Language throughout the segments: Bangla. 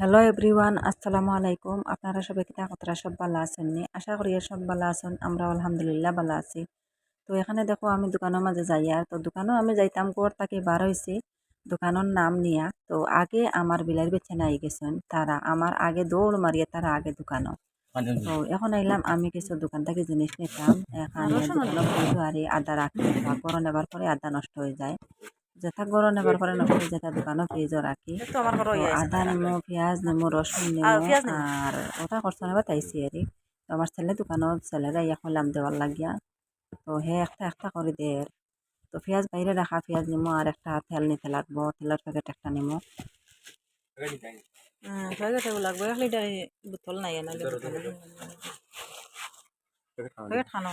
হ্যালো এভরিওয়ান আসসালামু আলাইকুম আপনারা সবাই কিতা কতরা সব ভালো আছেন নি আশা করি সব ভালো আছেন আমরা আলহামদুলিল্লাহ ভালো আছি তো এখানে দেখো আমি দোকানের মাঝে যাই আর তো দোকানেও আমি যাইতাম কোর তাকে বার হয়েছি দোকানের নাম নিয়া তো আগে আমার বিলার বেছে নাই গেছেন তারা আমার আগে দৌড় মারিয়ে তারা আগে দোকানও তো এখন আইলাম আমি কিছু দোকান থেকে জিনিস নিতাম এখানে দোকানে বন্ধু আর আদা রাখি গরম নেবার পরে আদা নষ্ট হয়ে যায় যেটা গরম নেবার পরে হয়ে যেটা দোকানও ফ্রিজও রাখি আদা নেমু পেঁয়াজ নেমু রসুন আর নেমু। আর ওটা করছ নেবা তাইছি আর তো আমার ছেলে দোকানও ছেলেরা ইয়া করলাম দেওয়ার লাগিয়া। তো হে একটা একটা করে দে। তো পেঁয়াজ বাইরে রাখা পেঁয়াজ নেমু আর একটা তেল নিতে লাগবো। তেলের প্যাকেট একটা নেমু। লাগবে। এক লিটার বোতল নাই প্যাকেট খানো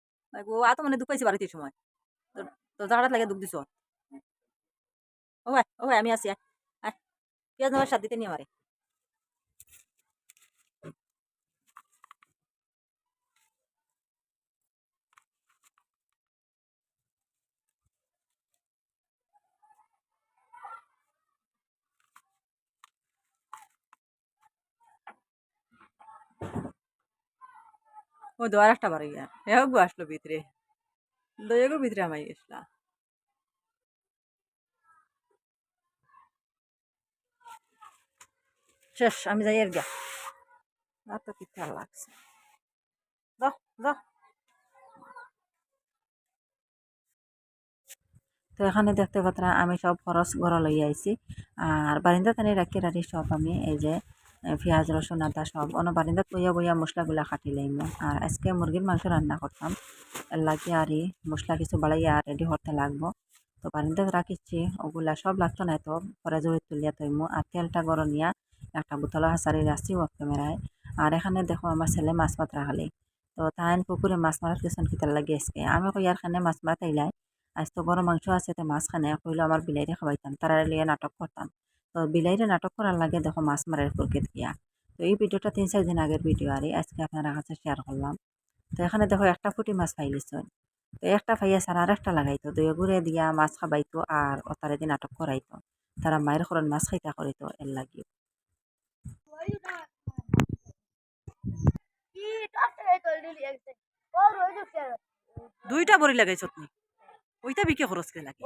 গো আতো মানে দুকাইছে বাড়িতে সময়। তো- তো জাগাত লাগে দুঃখ দিছ? ও ভাই ও ভাই আমি আছি, আয়। পেঁয়াজ নেওয়ার সাথে দিতে নিয়ে আমারে। ও দোয়ার একটা বাড়ি গিয়া গো আসলো ভিতরে দয়াগো ভিতরে আমাই গেছিলা শেষ আমি যাই আর তো কিচ্ছা লাগছে যাও যাও তো এখানে দেখতে পাত্রা আমি সব খরচ ঘর লই আইছি আর বারিন্দা টানি রাখি রাখি সব আমি এই যে পেঁয়াজ, রসুন, আদা সব অন্য বারিন্দাত বইয়া বইয়া মশলাগুলা কাটি লাইম। আর আজকে মুরগির মাংস রান্না করতাম। লাগে আর মশলা কিছু বাড়াইয়া রেডি করতে লাগবো। তো বারিন্দাত রাখিছি ওগুলা সব লাগতো না তো, পরে জড়ি তুলিয়া তৈমু। আর তেলটা গরম নিয়া একটা বোতল হাসারি রাখছি অফ ক্যামেরায়। আর এখানে দেখো আমার ছেলে মাছ মাত্রা খালি। তো তাইন পুকুরে মাছ মারার কিছু কিতার লাগে আজকে। আমি কই আর খানে মাছ মারা তাইলাই আজ তো গরম মাংস আছে, তো মাছ খানে কইলো আমার বিলাইরে খাওয়াইতাম তারা লিয়ে নাটক করতাম। তো বিলাইরে নাটক করার লাগে দেখো মাছ মারের ফুরকেত গিয়া তো এই ভিডিওটা তিন চার দিন আগের ভিডিও আর আজকে আপনারা কাছে শেয়ার করলাম। তো এখানে দেখো একটা ফুটি মাছ পাইলিছ। তো একটা পাইয়া সারা আর একটা লাগাইতো দই গুড়ে দিয়া মাছ খাবাইতো আর ওতারে দিয়ে নাটক করাইতো। তারা মায়ের খরণ মাছ খাইতা করিতো এর লাগি দুইটা বড়ি লাগাইছ তুমি? ওইটা বিকে খরচ লাগে?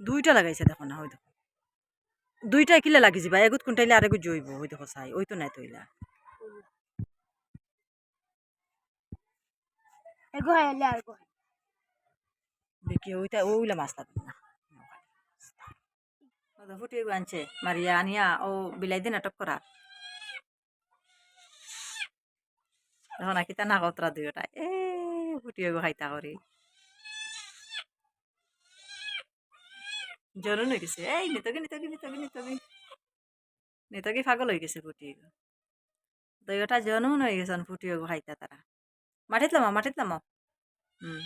দুইটা লাগাইছে দেখো না দেখো। দুইটা কিলে লাগি যাবা এগুত কোনটাইলে আর এগুত জইব ওই দেখো চাই ওই তো নাই তৈলা বিকে ওইটা ওইলা মাছ লাগবে না। দেখো ফুটিয়ে আনছে মারিয়া আনিয়া ও বিলাই দিয়ে নাটক করা। দেখো না কিতা না কতরা দুইটা এ ফুটিয়ে খাইতা করি। জরুন হয়ে গেছে। এই নিতগি নিতগি নিতগি নিতগি নিতগি পাগল হয়ে গেছে ফুটিয়ে দইটা জনুন হয়ে গেছে ফুটিয়ে খাইতা তারা মাটিত লামা মাটিত লামা। হুম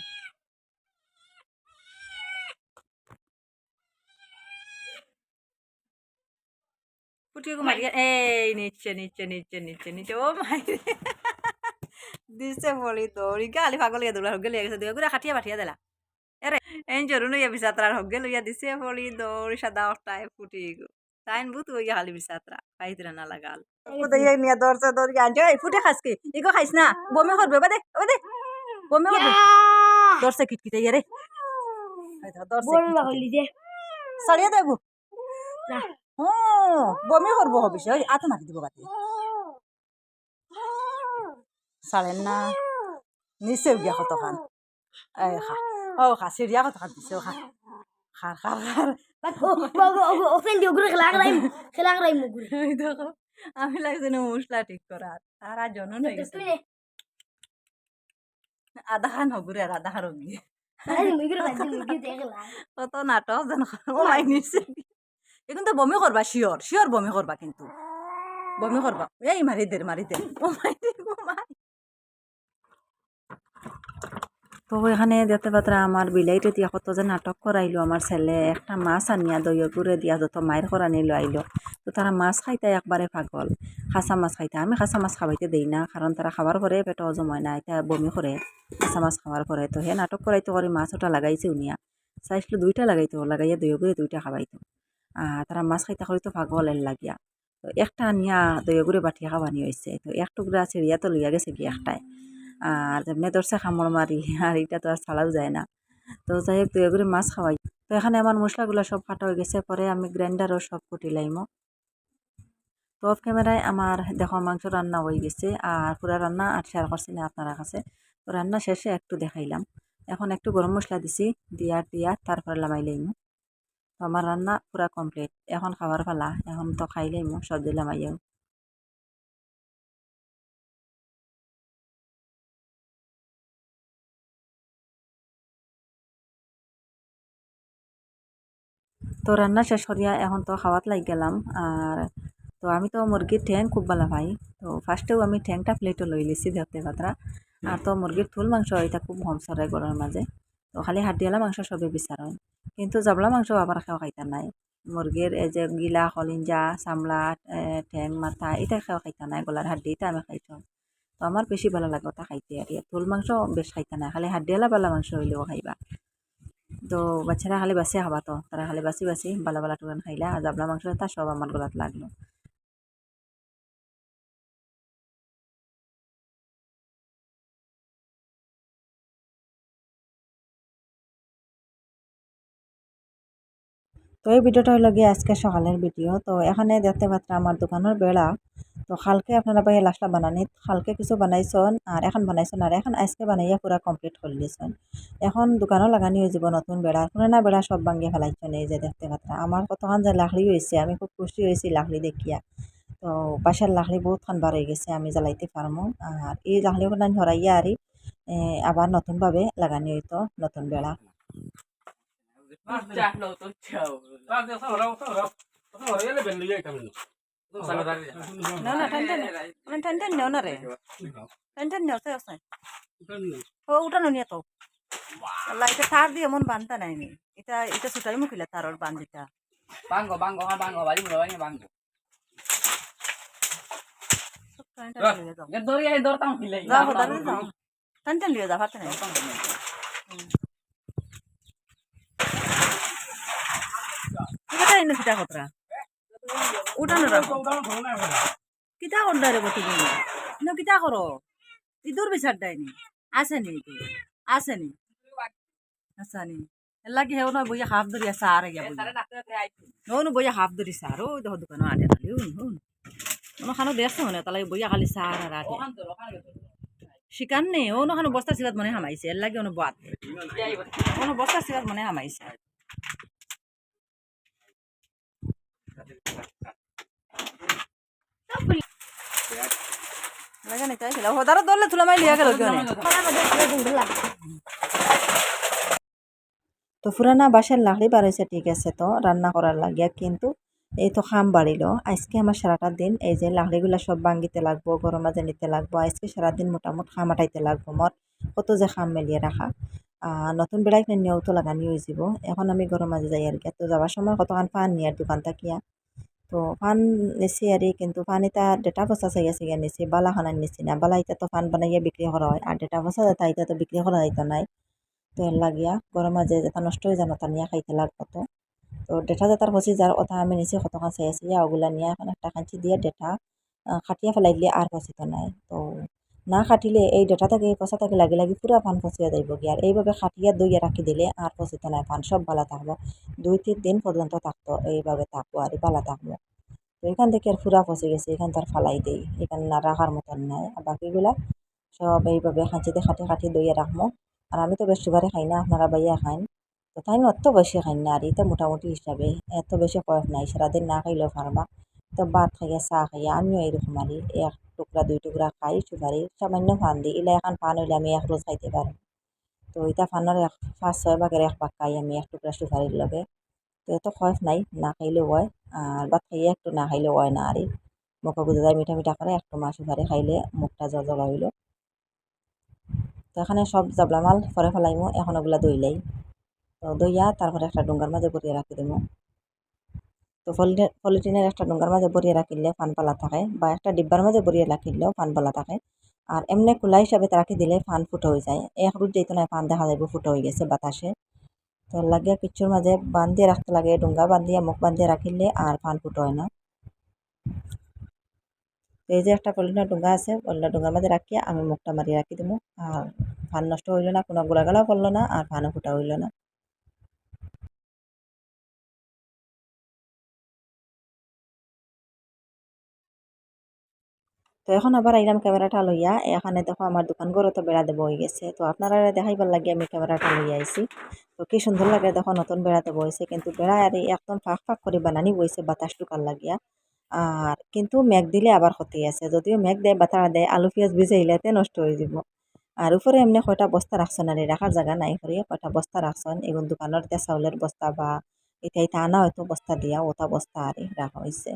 ফুটিয়ে মারিয়া এই নিচে নিচে নিচে নিচে নিচে ও মাই দিছে বলি দৌড়ি গালি পাগল ইয়া দৌড়া হগে লিয়া গেছে দুই গুড়া খাটিয়া পাঠিয়া দিলা। এরে এন জরুন ইয়া বিসাত্রার হগে লইয়া দিছে বলি দৌড়ি সাদা অটায় ফুটি গো তাইন বুত ওই হালি বিসাত্রা খাইতরা না লাগাল কোথায় নিয়া দরছে দৌড়ি আনছে এই ফুটে খাসকে ইগো খাইস না বমি করবে বাদে বাদে বমি করবে দরছে কিটকিতে ইয়া রে দরছে সারিয়া দেবো হুম বমি করব হবি সে আত মারি দিব বাতি সারেন না নিচেও গিয়া কতখান এই খা ও খা সিরিয়া কতখান দিছে খা raim guru. দেখো আমি লাগছে না মশলা ঠিক করার আর আর জনন গেছে আধা খান হগুরে আর আধা খান হগিয়ে কত নাটক যেন ওলাই নিছে এখন তো বমি করবা শিওর শিওর বমি করবা কিন্তু বমি করবা এই মারি দে মারি দে ও মাই দে ও মাই তো এখানে দেখতে পাত্রা আমার বিলাইতে দিয়া কত যে নাটক করাইলো আমার ছেলে একটা মাছ আনিয়া দইয়ের গুড়ে দিয়া যত মায়ের করা নিলো আইলো। তো তারা মাছ খাইতে একবারে পাগল। খাসা মাছ খাইতে। আমি খাসা মাছ খাওয়াইতে দেই না কারণ তারা খাবার পরে পেট হজম হয় না এটা বমি করে খাসা মাছ খাওয়ার পরে তো হে নাটক করাইতে করে মাছ ওটা লাগাইছে উনিয়া। চাইছিল দুইটা লাগাইতো, লাগাইয়া দইয়ের গুড়ে দুইটা খাওয়াইতো তারা মাছ খাইতে করিতো পাগল এর লাগিয়া। তো একটা আনিয়া দইয়ের গুড়ে বাটিয়া খাওয়ানি হয়েছে তো এক টুকরা ছিড়িয়া তো লইয়া গেছে কি একটাই। আর যেমনি ধরছে খামড় মারি, আর এটা তো আর ছাড়াও যায় না। তো যাই হোক দুই করে মাছ খাওয়াই। তো এখানে আমার মশলাগুলো সব ফাটা হয়ে গেছে, পরে আমি গ্রাইন্ডারও সব কুটি লাইমো। তো অফ ক্যামেরায় আমার, দেখো, মাংস রান্না হয়ে গেছে, আর পুরা রান্না আর শেয়ার করছি না আপনারা কাছে। তো রান্না শেষে একটু দেখাইলাম। এখন একটু গরম মশলা দিছি দিয়ার দিয়া, তারপরে লামাই লাইমো। তো আমার রান্না পুরা কমপ্লিট এখন খাবার পালা, এখন তো খাই লাইমো, সবজি লামাইও তো রান্না শেষ করিয়া এখন তো খাওয়াত লাগ গেলাম আর তো আমি তো মুরগির ঠ্যাং খুব ভালো পাই। তো ফার্স্টেও আমি ঠ্যাংটা প্লেটও লই লিছি দেখতে পাত্রা আর তো মুরগির থুল মাংস এটা খুব হম সরে গরুর মাঝে তো খালি হাড্ডিয়ালা মাংস সবে বিচারেন কিন্তু জাবলা মাংস আবার খাওয়া খাইতা নাই। মুরগির এই যে গিলা কলিঞ্জা চামড়া এ, ঠ্যাং মাথা এটা খাওয়া খাইতা নাই। গলার হাড্ডি এটা আমি খাইতাম তো আমার বেশি ভালো লাগে ওটা খাইতে আর থুল মাংস বেশ খাইতা নাই। খালি হাড্ডিয়ালা বালা মাংস হইলেও খাইবা। তো বাচ্চারা খালি বাসি খাবা তো। তারা খালি বাসি বাসি বালা বালা টুকান খাইলা আর জাবলা মাংস তা সব আমার গলাত লাগল। তো এই ভিডিওটা হলো গিয়ে আজকে সকালের ভিডিও। তো এখানে দেখতে পাচ্ছি আমার দোকানের বেড়া। তো কালকে আপনারা ভাই লাস্টটা বানানি। কালকে কিছু বানাইছন আর এখন বানাইছন আর এখন আজকে বানাইয়া পুরা কমপ্লিট করে দিয়েছেন এখন দোকানও লাগানি হয়ে যাব নতুন বেড়া। পুরানা বেড়া সব ভাঙ্গিয়ে ফেলাইছেন এই যে দেখতে পাত্রা আমার কতক্ষণ যে লাকড়ি হয়েছে আমি খুব খুশি হয়েছি লাকড়ি দেখিয়া। তো বাসার লাকড়ি বহুত খানবার হয়ে গেছে, আমি জ্বালাইতে পারমো আর এই লাকড়িগুলো হরাইয়া আর আবার নতুনভাবে লাগানি হইতো নতুন বেড়া। না না টেন টেন মানে টেন টেন নেও না রে টেন টেন নেও সে ও উঠানো নিয়ে তো আল্লাহ এটা তার দিয়ে এমন বানতা নাই নি এটা এটা সুতাই মুখিলা তারর বান দিতা Bangko, bangko, ha, bangko. Balik mo lawan niya, bangko. সব কারেন্টটা নিয়ে যাও Gador ya, gador tang pilay. যাও হতারে যাও টেন টেন লিয়ে যাও হাতে নাই এটা এনে কিটা কতরা উঠানো রাখো কিতা রে বটি তুমি না কিতা করো ইদুর দেয়নি আসেনি এটি আসেনি আসানি লাগি হেও না? বইয়া হাফ ধরি আসা আর বইয়া। ননু বইয়া হাফ ধরি সার ও দেখো দোকান আটে খালি হুন হুন ono খানো দেখছে মানে তালাই বইয়া খালি সার আর আটে শিকান নেই ono খানো বস্তা সিবাত মনে হামাইছে এর লাগে ono বাদ ono বস্তা সিবাত মনে হামাইছে। তো পুরানা বাসার লাকড়ি বাড়াইছে ঠিক আছে তো রান্না করার লাগিয়া কিন্তু এই তো খাম বাড়িল আজকে আমার সারাটা দিন এই যে লাকড়িগুলা সব ভাঙ্গিতে লাগবো গরম মাঝে নিতে লাগবো আজকে সারাদিন মোটামুটি খাম আটাইতে লাগবো মোর কত যে খাম মেলিয়ে রাখা নতুন বেড়াই নিয়েও তো লাগানি হয়ে যাব এখন আমি গরম মাঝে যাই আর কি তো যাবার সময় কতক্ষণ পান নিয়ে আর দোকান থাকিয়া তো ফান নিছি আর কিন্তু ফান এটা ডেটা পচা চাই আছে নিছি, বালা খানার নিছি না। বালা এটা তো ফান বানাইয়া বিক্রি করা হয় আর ডেটা পচা এটা তো বিক্রি করা যাইতো নাই। তো লাগিয়া গরম মাঝে এটা নষ্ট হয়ে যায় তা নিয়ে খাই লাগবো তো। তো ডেটা যেটার হচ্ছে যার কথা আমি নিচে কতক্ষণ চাই আছে। ওগুলা নিয়ে এখন একটা কাঞ্চি দিয়ে ডেটা খাটিয়া ফেলাই দিলে আর পচিত নাই। তো না খাটিলে এই ডেটা থাকে, এই পচা থাকে, লাগি লাগি পুরা পান পচিয়া যাইব গিয়ে। আর এইভাবে খাটিয়া দইয়া রাখি দিলে আর পচিত নাই পান সব ভালো থাকব দুই, তিন দিন পর্যন্ত থাকতো এইভাবে থাকব আর ভালো থাকব তো এখান থেকে আর পুরা পচে গেছে এখান আর ফালাই দেই। এখানে না রাখার মতন নাই আর বাকিগুলা সব এইভাবে খাঁচিতে খাটি খাটি দইয়া রাখব আর আমি তো বেশ সুগারে খাই না, আপনারা বাইয়া খাইন। তো তাই অত বেশি খাই না আর এটা মোটামুটি হিসাবে এত বেশি কয়েক নাই সারাদিন না খাইলেও পারবা তো ভাত খাইয়া চাহ খাইয়া আমিও এরকম আরি এক টুকরা দুই টুকরা খাই সুপারি সামান্য ফান দিই ইলা এখন ফান হইলে আমি এক রোজ খাইতে পারো তো এটা ফানের এক পাঁচ ছয় ভাগের এক ভাগ খাই আমি এক টুকরা সুপারির লগে তো এত নাই না খাইলেও হয় আর ভাত খাইয়া একটু না খাইলেও হয় না আরে মুখে বুঝে যায় মিঠা মিঠা করে একটু মাছ সুপারি খাইলে মুখটা জল জল হইল তো এখানে সব জাবলা মাল পরে ফেলাইমো এখন ওগুলা দইলাই তো দইয়া তারপরে একটা ডুঙ্গার মাঝে ভরিয়ে রাখি দিমু তো পলিথিন পলিথিনের একটা ডুঙ্গার মাঝে ভরিয়ে রাখিলে ফান পালা থাকে বা একটা ডিব্বার মাঝে ভরিয়ে রাখিলেও ফান পালা থাকে। আর এমনি খোলা হিসাবে রাখি দিলে ফান ফুটো হয়ে যায়। এক রুট যেত না ফান দেখা যাবে ফুটো হয়ে গেছে বাতাসে। তো লাগিয়া কিচ্ছুর মাঝে বান্ধিয়ে রাখতে লাগে, ডুঙ্গা বান্ধিয়া, মুখ বান্ধিয়ে রাখিলে আর ফান ফুটো হয় না। তো এই যে একটা পলিথিনের ডোঙ্গা আছে পলিথিনের ডুঙ্গার মাঝে রাখিয়া আমি মুখটা মারিয়ে রাখি দেবো আর ফান নষ্ট হইল না, কোনো গোলাগালাও পড়ল না, আর ফানও ফুটা হইল না। তো এখন আবার আইলাম ক্যামেরাটা লইয়া, এখানে দেখো আমার দোকান ঘরও তো বেড়া দেবো হয়ে গেছে। তো আপনারা দেখাইবার লাগে আমি ক্যামেরাটা লইয়া আইছি। তো কি সুন্দর লাগে দেখো নতুন বেড়া দেবো হয়েছে কিন্তু বেড়া আর একদম ফাঁক ফাঁক করে বানানি বইছে বাতাস টুকার লাগিয়া। আর কিন্তু মেঘ দিলে আবার ক্ষতি আছে, যদিও মেঘ দেয় বাতারা দেয়, আলু, পেঁয়াজ ভিজাইলেতে নষ্ট হয়ে যাব। আর উপরে এমনি কয়টা বস্তা রাখছেন আর, রাখার জায়গা নাই করিয়া কয়টা বস্তা রাখছেন, এগুন দোকানের এতিয়া চাউলের বস্তা বা এটা এটা আনা হয়তো বস্তা দিয়া, ওটা বস্তা আর রাখা হয়েছে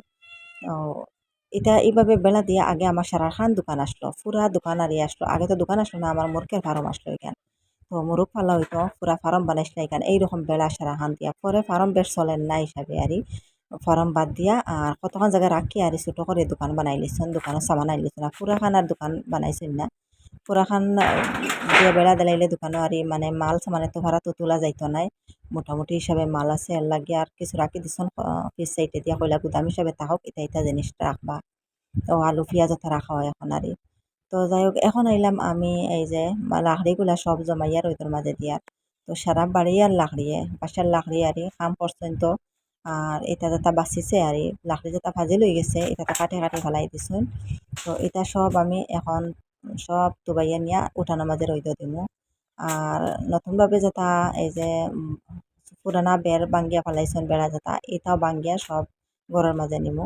এটা এইভাবে বেলা দিয়ে আগে আমার সারা খান দোকান আসলো পুরা দোকান আর আসলো। আগে তো দোকান আসলো না, আমার মুরগের ফার্ম আসলো এখান। তো মুরগ ফালা হইতো পুরা ফার্ম বানাইছিল এখান। এইরকম বেলা সারা খান দিয়া। পরে ফার্ম বেশ চলেন না হিসাবে আর ফার্ম বাদ দিয়া আর কতক্ষণ জায়গায় রাখি আর ছোটো করে দোকান বানাই লিছেন দোকানের সামান আই লিছেন আর পুরা খান আর দোকান বানাইছেন না। পুরা খান দিয়ে বেড়া দিলাইলে দোকানও আর মানে মাল সামানে তো ভাড়া তো তোলা যাইতো নাই। মোটামুটি হিসাবে মাল আছে এর লাগে আর কিছু রাখি দিছন পিস সাইডে দিয়া কইলা গুদাম হিসাবে তাহক এটা এটা জিনিস রাখবা তো আলু, পেঁয়াজ ওটা রাখা হয় এখন আর তো যাই হোক, এখন আইলাম আমি এই যে লাকড়িগুলা সব জমাইয়া রইতর মাঝে দিয়ার তো সারা বাড়ি আর লাকড়িয়ে বাসার লাকড়ি আর কাম করছেন তো আর এটা যেটা বাঁচিছে আর লাকড়ি যেটা ভাজি লই গেছে এটা কাটে কাটে ফেলাই দিছুন তো এটা সব আমি এখন সব দুবাইয়া নিয়া উঠানোর মাঝে রইদ দিমু। আর নতুনভাবে যেটা এই যে পুরানা বের বাঙ্গিয়া ফেলাইছেন, বেড়া যেটা এটাও বাঙ্গিয়া সব ঘরের মাঝে নিমু।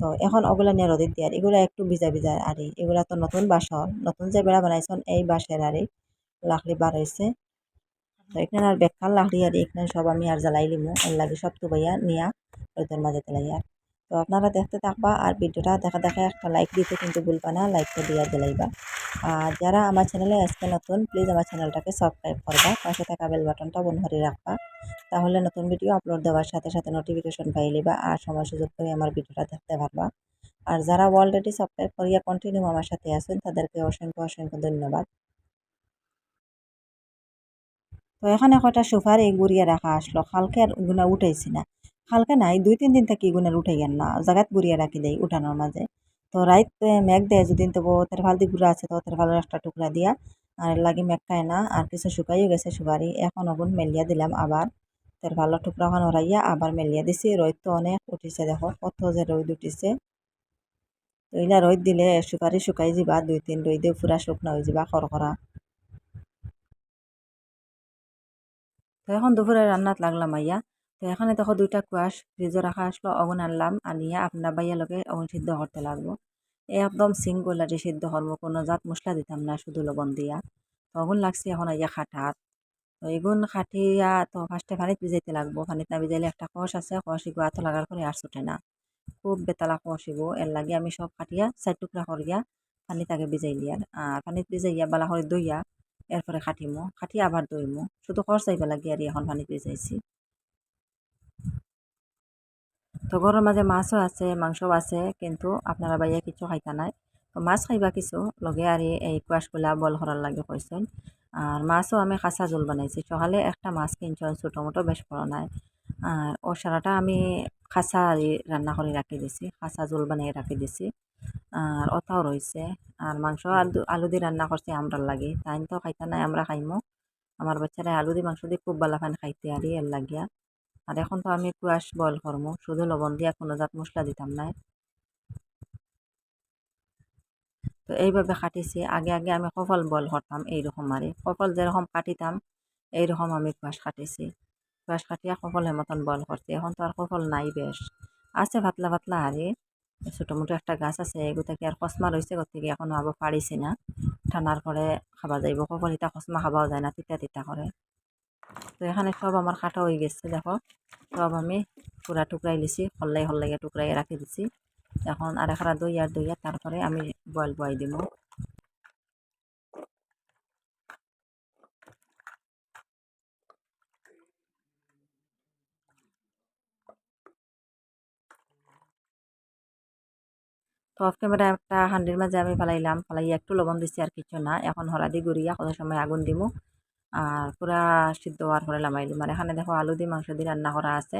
তো এখন ওগুলা নিয়ে রোদে দিয়ার, এগুলা একটু ভিজা ভিজা আরে এগুলা তো নতুন বাসন নতুন যে বেড়া বানাইছেন, এই বাঁশের আরে লাকড়ি বার হয়েছে তো এখানে আর বেকার লাকড়ি আর এখানে সব আমি আর জ্বালাই লিমু, এর লাগে সব তুবাইয়া নিয়া রোদের মাঝে তেলাইয়া তো আপনারা দেখতে থাকবা আর ভিডিওটা দেখা দেখা একটা লাইক দিতে কিন্তু ভুলবা না লাইকটা দিয়া দিলাইবা আর যারা আমার চ্যানেলে আজকে নতুন প্লিজ আমার চ্যানেলটাকে সাবস্ক্রাইব করবা, পাশে থাকা বেল বাটনটা বন্ধ করে রাখবা। তাহলে নতুন ভিডিও আপলোড দেওয়ার সাথে সাথে নোটিফিকেশন পাই লিবা আর সময় সুযোগ করে আমার ভিডিওটা দেখতে পারবা। আর যারা অলরেডি সাবস্ক্রাইব করিয়া কন্টিনিউ আমার সাথে আছেন, তাদেরকে অসংখ্য অসংখ্য ধন্যবাদ। তো এখানে কয়টা সুপারি গুড়িয়ে রাখা আসলো, কালকে আর গুনা উঠাইছি না। কালকে নাই, দুই, তিন দিন থেকে গুনার উঠাই গেল না জায়গাত গুড়িয়ে রাখি দেয় উঠানোর মাঝে। তো রাইত মেঘ দেয় যদি তো তের ফাল দি গুড়া আছে তো তের ফালের একটা টুকরা দিয়া, আর লাগি মেঘ খায় না, আর কিছু শুকাইও গেছে সুপারি, এখন ওগুন মেলিয়া দিলাম আবার। তের ভালো টুকরা ওখানে ওরাইয়া আবার মেলিয়া দিছি রোদ তো অনেক উঠিছে দেখো, কত যে রোদ উঠিছে। তো ইলা রোদ দিলে সুপারি শুকাই যাবা দুই, তিন রোদে পুরা শুকনা হয়ে যাবা খরখরা তো এখন দুপুরে রান্নাত লাগলাম আইয়া। তো এখানে দেখো দুইটা কুয়াশ, ফ্রিজে রাখা আসলো অগুন আনলাম, আনিয়া আপনার বাইয়া লগে অগুন সিদ্ধ করতে লাগবো। একদম সিঙ্গল আর সিদ্ধ করব, কোনো জাত মশলা দিতাম না, শুধু লবণ দিয়া। তো অগুন লাগছে এখন আইয়া খাটাত তো এগুন খাটিয়া তো ফার্স্টে পানিত ভিজাইতে লাগবো, পানিত না ভিজাইলে একটা কষ আছে, কষ এগুলো আতো লাগার পরে আর ছুটে না। খুব বেতালা কষ এগো, এর লাগে আমি সব খাটিয়া চার টুকরা করিয়া পানিত আগে ভিজাই লিয়ার আর পানিত ভিজাইয়া বালা করে দইয়া এরপরে খাটিমো, খাটিয়ে আবার দইমো শুধু খরচ চাইবা লাগে আর এখন পানি ভিজাইছি। তো ঘরের মাঝে মাছও আছে, মাংসও আছে, কিন্তু আপনারা বাইয়া কিছু খাইতা নাই। তো মাছ খাইবা কিছু, লগে আর এই কুয়াশগুলা বল করার লাগে কইছেন আর মাছও আমি কাঁচা জোল বানাইছি সকালে একটা মাছ কিনছি, ছোটো মোটো বেশ বড় নাই। আর ও সারাটা আমি খাঁচা রান্না করে রাখি দিছি, খাঁচা জোল বানিয়ে রাখি দিছি। আর ওটাও রয়েছে আর মাংস আলু আলু দিয়ে রান্না করছি আমরার লাগে। তাই তো খাইতা নাই, আমরা খাইমো। আমার বাচ্চারা আলু দিয়ে মাংস দিয়ে খুব ভালো ফান খাইতে আর এর লাগিয়া। আর এখন তো আমি কুয়াশ বয়ল করব শুধু লবণ দিয়া কোনো জাত মশলা দিতাম না। তো এইভাবে কাটিছি। আগে আগে আমি কপাল বয়ল করতাম এইরকম আরে। কপাল যেরকম কাটিতাম, এইরকম আমি কুয়াশ কাটিছি। কুয়াশ কাটিয়া কপালের মতন বয়ল করছি। এখন তো আর কপাল নাই বেশ। আছে পাতলা পাতলা আরে। ছোটো মোটো একটা গাছ আছে এগুলো কি আর কসমা রয়েছে গত থেকে? এখনও আবার পারিছি না। ঠান্ডার পরে খাবা যাইব। কখন ইতা কসমা খাবাও যায় না, তিতা তিতা করে। তো এখানে সব আমার কাটা হয়ে গেছে, দেখো। সব আমি পুরা টুকরাই লিছি হল্লাই হল্লাইয়া টুকরাই রাখি দিছি। এখন আর এখানে দই আর তারপরে আমি বয়েল বয়াই দিব। তো অফ ক্যামেরা একটা হান্ডির মাঝে আমি ফালাইলাম, ফালাইয়া একটু লবণ দিছি আর কিছু না। এখন হলাদি গুড়িয়া কত সময় আগুন দিমু। আর পুরা সিদ্ধ হওয়ার পরে লামাই দিম। আর এখানে দেখো আলু দিয়ে মাংস দিয়ে রান্না করা আছে।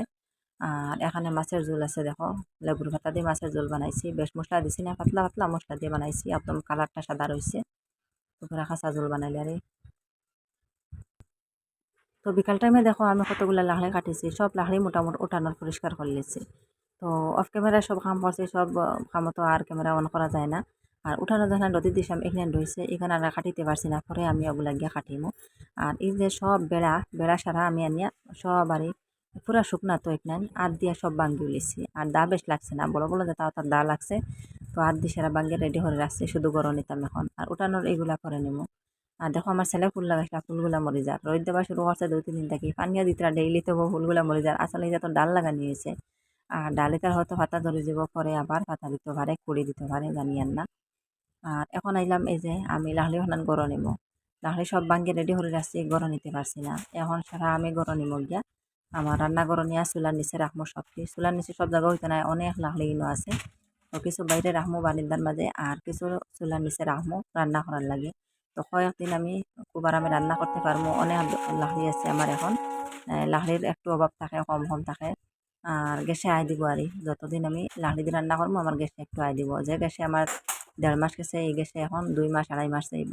আর এখানে মাছের ঝোল আছে দেখো। লেবুর ভাতা দিয়ে মাছের ঝোল বানাইছি। বেশ মশলা দিছি না, পাতলা পাতলা মশলা দিয়ে বানাইছি। একদম কালারটা সাদা রয়েছে পুরা খাসা ঝোল বানাইলে আরে। তো বিকাল টাইমে দেখো আমি কতগুলো লাহড়ি কাটিছি। সব লাহড়ি মোটামুটি উঠানোর পরিষ্কার করে লিছি তো অফ ক্যামেরায় সব কাম করছি, সব কাম তো আর ক্যামেরা অন করা যায় না। আর উঠানো যখন নদী দিশাম এখানে রয়েছে, এখানে আর কাটিতে পারছি না, পরে আমি ওগুলা গিয়ে কাটিমু। আর এই যে সব বেড়া বেড়া সারা আমি আনিয়া সব আরই পুরা শুকনা তো এখানে আর দিয়া সব বাঙ্গি উলেছি আর দা বেশ লাগছে না, বড় বড় যে তাও তার দা লাগছে, তো আর দিয়ে সেরা বাঙ্গি রেডি করে রাখছি, শুধু গরম নিতাম এখন। আর উঠানোর এইগুলা করে নিমু। আর দেখো আমার ছেলে ফুল লাগাইছিল ফুলগুলা মরি যায় রোদ দেওয়া শুরু করছে দুই তিন দিন থেকে পানিয়া দিতরা ডেইলি তো ফুলগুলা মরি যায় আসলে এটা তো ডাল লাগানি হয়েছে। আর ডালে তার হয়তো পাতা ধরে যাব, পরে আবার পাতা দিতে পারে, কুড়ি দিতে পারে, জানি আর না। আর এখন আইলাম এই যে আমি লাহলি হনান গড় নিব লাহলি সব বাঙ্গি রেডি করে রাখছি গড় নিতে পারছি না। এখন সারা আমি গড় নিব গিয়া, আমার রান্না গড় নিয়ে চুলার নিচে রাখব সব কিছু চুলার নিচে সব জায়গা হইতে নাই অনেক লাহলি ইনো আছে। তো কিছু বাইরে রাখব বারিন্দার মাঝে আর কিছু চুলার নিচে রাখব রান্না করার লাগে। তো কয়েকদিন আমি খুব আরামে রান্না করতে পারব অনেক লাহড়ি আছে আমার এখন। লাহড়ির একটু অভাব থাকে, কম কম থাকে। আর গ্যাসে আয় দিব আর যতদিন আমি লাহড়ি দিয়ে রান্না করব আমার গ্যাসে একটু আয় দিব। যে গ্যাসে আমার দেড় মাস গেছে, এই গেছে এখন, দুই মাস, আড়াই মাস যাইব।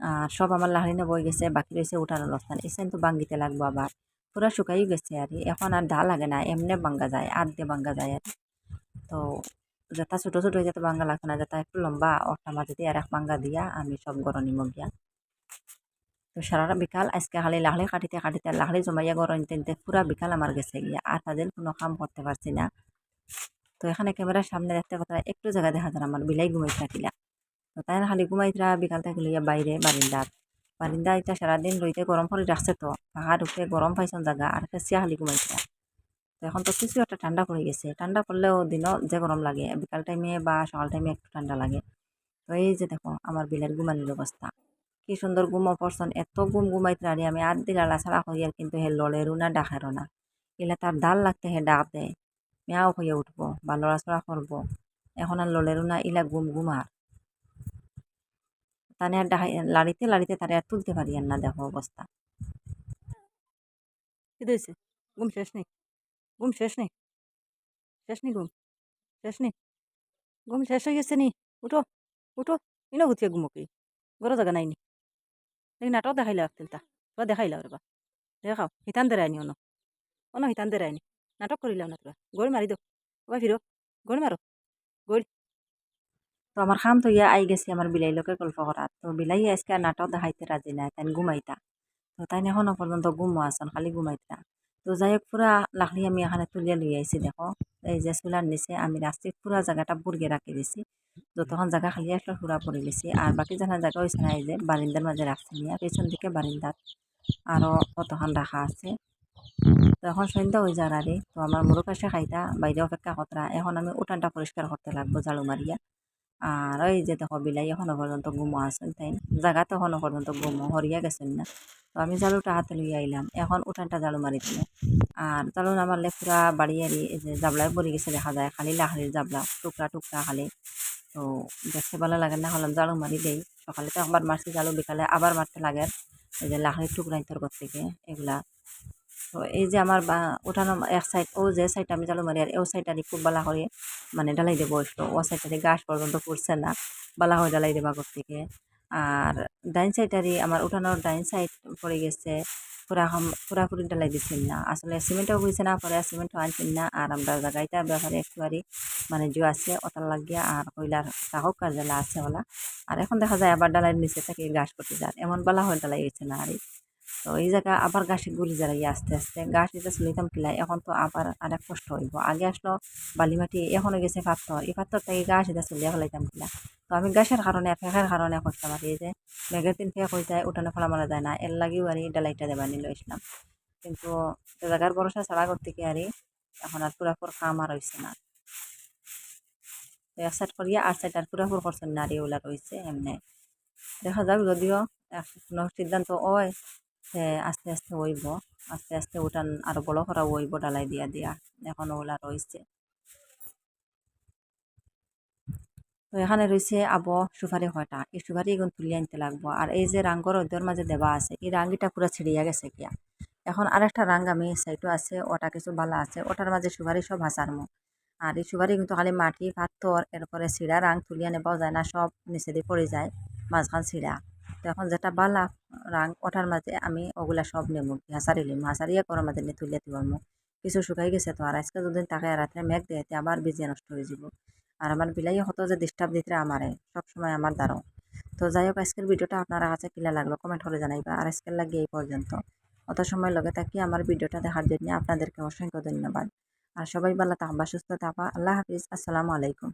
আর সব আমার লাহড়ি না বই গেছে, বাকি রয়েছে উঠানোর অবস্থান। এসে তো বাঙ্গিতে লাগবো আবার। পুরা শুকাই গেছে আর এখন আর ডা লাগে না, এমনি বাঙ্গা যায়, আধ দিয়ে বাঙ্গা যায় আর তো যেটা ছোটো ছোটো যেতে বাঙ্গা লাগছে না যেটা একটু লম্বা ওটা মাঝে দিয়ে আর এক বাঙ্গা দিয়া, আমি সব গরম নিম গিয়া। তো সারা বিকাল, আজকে খালি লাহড়ি কাটিতে কাটিতে, লাহড়ি জমাইয়া গরম নিতে নিতে পুরা বিকাল আমার গেছে গিয়া। আর তাদের কোনো কাম করতে পারছি না। তো এখানে ক্যামেরার সামনে দেখতে কথা একটু জায়গা দেখা যায় আমার বিলাই ঘুমাই থাকিলা। তো তাই খালি ঘুমাইতরা বিকাল থাকলে বাইরে বারিন্দাত বারিন্দা এটা সারাদিন রইতে গরম করে রাখছে তো, পাহাড় উঠে গরম পাইছন জায়গা আর খেসিয়া খালি ঘুমাইতরা। তো এখন তো কিছু একটা ঠান্ডা পড়ে গেছে, ঠান্ডা পড়লেও দিনও যে গরম লাগে, বিকাল টাইমে বা সকাল টাইমে একটু ঠান্ডা লাগে। তো এই যে দেখো, আমার বিলের ঘুমানির অবস্থা। কি সুন্দর ঘুমো পড়ছন এত ঘুম ঘুমাইতে আরে আমি আধ দিলা ছাড়া হই আর কিন্তু হে লড়েরও না, ডাকেরও না। এলে তার ডাল লাগতে হে ডাক দেয় মেয়াও হয়ে উঠব বা লড়াচড়া করব এখন আর লড়েরও না ইলা গুম ঘুম আর তানে আর লাড়িতে লাড়িতে তারে আর তুলতে পারি আর না দেখো অবস্থা হয়েছে ঘুম শেষ নেই ঘুম শেষ নেই শেষ নেই ঘুম শেষ নেই ঘুম শেষ হয়ে গেছে নি, উঠো উঠো, ইনো গুছিয়ে ঘুমো কি গরো জায়গা নাই নি। দেখি নাটক দেখাইলা আসতিলতা তোরা দেখাইলা ওরা দেখাও হিতান দেরাই নি অন অন হিতান দেরাই নি। নাটক করিলাম না তোরা। গড় মারি দো। ওবা ফিরো গড় মারো তো আমার খাম তো ইয়া আই গেছি আমার বিলাই লোকে গল্প করাত তো বিলাই আজকে নাটক দেখাইতে রাজি নাই তাই ঘুমাইতা। তো তাই এখনও পর্যন্ত ঘুমো আসন খালি ঘুমাইতা। তো যাই হোক পুরা লাকড়ি আমি এখানে তুলিয়া লই আইছি, দেখো। এই যে চুলার নিচে আমি রাস্তায় পুরা জায়গাটা বুর্গে রাখি দিছি। যতক্ষণ জায়গা খালি আসলো পুরা পরে গেছি। আর বাকি জানা জায়গা হয়েছে না এই যে বারিন্দার মাঝে রাখছি নিয়ে পেছন দিকে বারিন্দার আরও কতক্ষণ রাখা আছে। তো এখন সন্ধ্যা হয়ে যার আরে তো আমার মুরুখ আসে খাইতা বাইরে অপেক্ষা কতরা এখন আমি উঠানটা পরিষ্কার করতে লাগবো ঝাড়ু মারিয়া আর ওই যে দেখো বিলাই এখনও পর্যন্ত গুমো আছেন তাই। জায়গাতে এখনও পর্যন্ত গুমো হরিয়া গেছেন না। তো আমি ঝাড়ুটা হাতে লইয়া আইলাম এখন উঠানটা ঝাড়ু মারি দিল। আর ঝাড়ু না মারলে পুরা বাড়ি যে জাবলায় পড়ে গেছে দেখা যায়। খালি লাহারির জাবলা টুকরা টুকরা খালি। তো দেখতে ভালো লাগে না হলাম জালু মারি দেই। সকালে তো একবার মারছি ঝাড়ু বিকালে আবার মারতে লাগে। এই যে লাহারির টুকরা ইন্তর থেকে এগুলা তো এই যে আমার বা উঠানো এক সাইড ও যে সাইড আমি জালু মারি আর ও সাইডটারি খুব বালা করে মানে ডালাই দিয়ে বসল ও সাইডটারি গাছ পর্যন্ত পড়ছে না, বালা হয়ে ডালাই দেবা ঘর থেকে। আর ডাইন সাইডটারি আমার উঠানোর ডাইন সাইড পড়ে গেছে, পুরা পুরাপুরি ডালাই দিচ্ছেন না। আসলে সিমেন্টও হয়েছে না, পরে সিমেন্টও আনছেন না। আর আমরা জায়গাটা ব্যাপারে একটুবারই মানে জো আছে ওটার লাগিয়া আর কইলার তাহক কার জ্বালা আছে ওলা আর এখন দেখা যায় আবার ডালাইয়ের নিচে থেকে গাছ করতে যার এমন বালা হয়ে ডালাই হয়েছে না আর তো এই জায়গা আবার গাছে গুলি জ্বালাইয়া আস্তে আস্তে গাছ এটা চলিতাম কিলাই এখন তো আবার আরেক কষ্ট হইব। আগে আসলো বালি মাটি এখনও গেছে পাথর। এই পাথর থেকে গাছ এটা চলিয়া ফেলাইতাম কিলা তো আমি গাছের কারণে, ফেঁকের কারণে করতাম আর এই যে মেঘের দিন ফেঁক হয়ে যায়, উঠানে ফেলা মারা যায় না। এর লাগেও আর ডালাইটা দেবা নিল ইসলাম কিন্তু জায়গার ভরসা ছাড়া করতে কি আর এখন আর পুরাপুর কাম আর হয়েছে না। এক সাইড করিয়া আর সাইড আর পুরাপুর করছেন না আর এগুলা রয়েছে এমনি। দেখা যাক যদিও এক সিদ্ধান্ত সে আস্তে আস্তে হইব আস্তে আস্তে উঠান আরও বড় করা হইব ডালাই দিয়া দিয়া। এখন ওলা রয়েছে তো এখানে রয়েছে আব সুপারি কয়টা? এই সুপারি এগুন তুলিয়ে আনতে লাগবো। আর এই যে রাঙ্গর ওদের মাঝে দেওয়া আছে, এই রাঙ্গিটা পুরো ছিড়িয়া গেছে গিয়া। এখন আরেকটা রাঙ্গ আমি সাইডও আছে, ওটা কিছু বালা আছে, ওটার মাঝে সুপারি সব হাসারমো। আর এই সুপারি কিন্তু খালি মাটি, পাথর, এরপরে চিড়া রাং তুলিয়া নেবাও যায় না, সব নিচে দিয়ে পড়ে যায়, মাঝখান চিড়া তো এখন যেটা বালা রাং ওঠার মাঝে আমি ওগুলা সব নেব হাসারি লিম হাসারিয়া করার মাঝে নিয়ে তুলিয়া দিব কিছু শুকাই গেছে তো, আর আজকে দুদিন তাকে রাত্রে মেঘ দেয় আবার বীজে নষ্ট হয়ে যাব। আর আমার বিলাইয়ে হতো যে ডিস্টার্ব দিতে আমারে সবসময় আমার দ্বারাও। তো যাই হোক, আজকের ভিডিওটা আপনারা কাছে কিলা লাগল কমেন্ট করে জানাইবা। আর আজকের লাগে এই পর্যন্ত। অত সময় লগে থাকি আমার ভিডিওটা দেখার জন্য আপনাদেরকে অসংখ্য ধন্যবাদ। আর সবাই ভালো থাকবা, সুস্থ থাকবা। আল্লাহ হাফিজ। আসসালামু আলাইকুম।